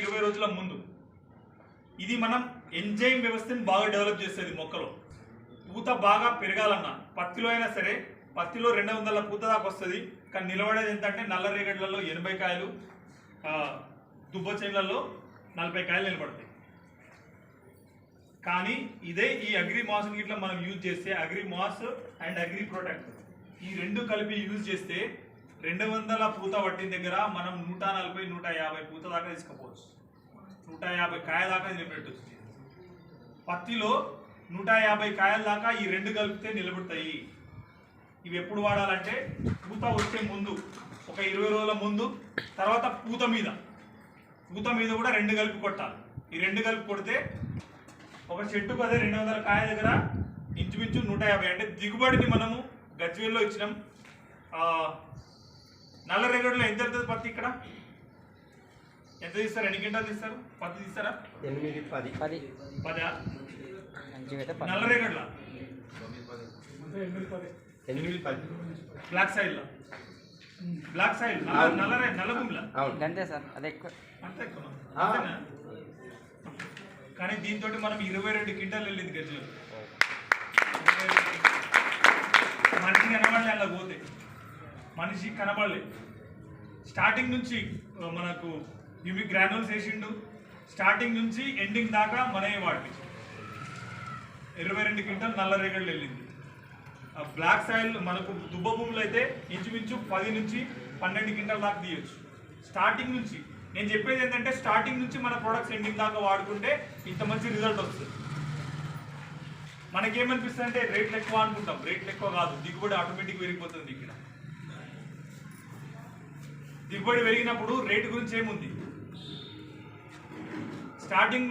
ఇరవై రోజుల ముందు. ఇది మనం ఎంజైమ్ వ్యవస్థని బాగా డెవలప్ చేస్తుంది మొక్కలో. పూత బాగా పెరగాలన్నా పత్తిలో అయినా సరే పత్తిలో రెండు వందల పూత దాకా వస్తుంది. కానీ నిలబడేది ఎంత అంటే నల్ల రేగడ్లలో ఎనభై కాయలు దుబ్బ చేనులలో నలభై కాయలు నిలబడతాయి. కానీ ఇదే ఈ అగ్రి మాస్ ఇట్లా మనం యూజ్ చేస్తే Agri Mass and Agri Protect ఈ రెండు కలిపి యూజ్ చేస్తే రెండు వందల పూత పట్టిన దగ్గర మనం నూట నలభై నూట యాభై పూత దాకా తీసుకుపోవచ్చు. నూట యాభై కాయ దాకా నిలబెట్టచ్చు. పత్తిలో నూట యాభై కాయల దాకా ఈ రెండు కలిపితే నిలబడతాయి. ఇవి ఎప్పుడు వాడాలంటే పూత వచ్చే ముందు ఒక ఇరవై రోజుల ముందు తర్వాత పూత మీద. పూత మీద కూడా రెండు కలిపి కొట్టాలి. ఈ రెండు కలిపి కొడితే ఒక చెట్టుకు అదే రెండు వందల కాయ దగ్గర ఇంచుమించు నూట యాభై. అంటే దిగుబడిని మనము గజ్వేల్లో ఇచ్చినాం. నల్ల రేగడిలో ఎంత వెళ్తుంది పత్తి ఇక్కడ? ఎంత తీస్తారు? ఎన్ని క్వింటాలు తీస్తారు? పత్తి తీస్తారా? ఎనిమిది పది. పది. పదా? మంచిగా అయితే పది. నల్ల రేగడ్ల? ఎనిమిది పది. బ్లాక్ సైడ్లో? బ్లాక్ సైడ్ నల్ల నల్ల రే- నల్ల భూమిలో? అవును. అంతే సార్ అది ఎక్కువ. అంత? కానీ దీంతో మనం ఇరవై రెండు క్వింటాలు వెళ్ళింది గజ్వేల్ మనిషి కనబడలే అలా పోతే. మనిషి కనబడలే. స్టార్టింగ్ నుంచి మనకు ఇవి గ్రానుల్స్ వేసిండు. స్టార్టింగ్ నుంచి ఎండింగ్ దాకా మనమే వాడి ఇరవై రెండు క్వింటల్ నల్ల రేగళ్ళు వెళ్ళింది. ఆ బ్లాక్ సాయిల్ మనకు దుబ్బ భూములు అయితే ఇంచుమించు పది నుంచి పన్నెండు క్వింటల్ దాకా తీయొచ్చు. స్టార్టింగ్ నుంచి నేను చెప్పేది ఏంటంటే స్టార్టింగ్ నుంచి మన ప్రొడక్ట్స్ ఎండింగ్ దాకా వాడుకుంటే ఇంత మంచి రిజల్ట్ వస్తుంది. మనకేమనిపిస్తుంది అంటే రేట్లు ఎక్కువ అనుకుంటాం. రేట్లు ఎక్కువ కాదు. దిగుబడి ఆటోమేటిక్ పెరిగిపోతుంది ఇక్కడ. దిగుబడి పెరిగినప్పుడు రేటు గురించి ఏముంది? స్టార్టింగ్లో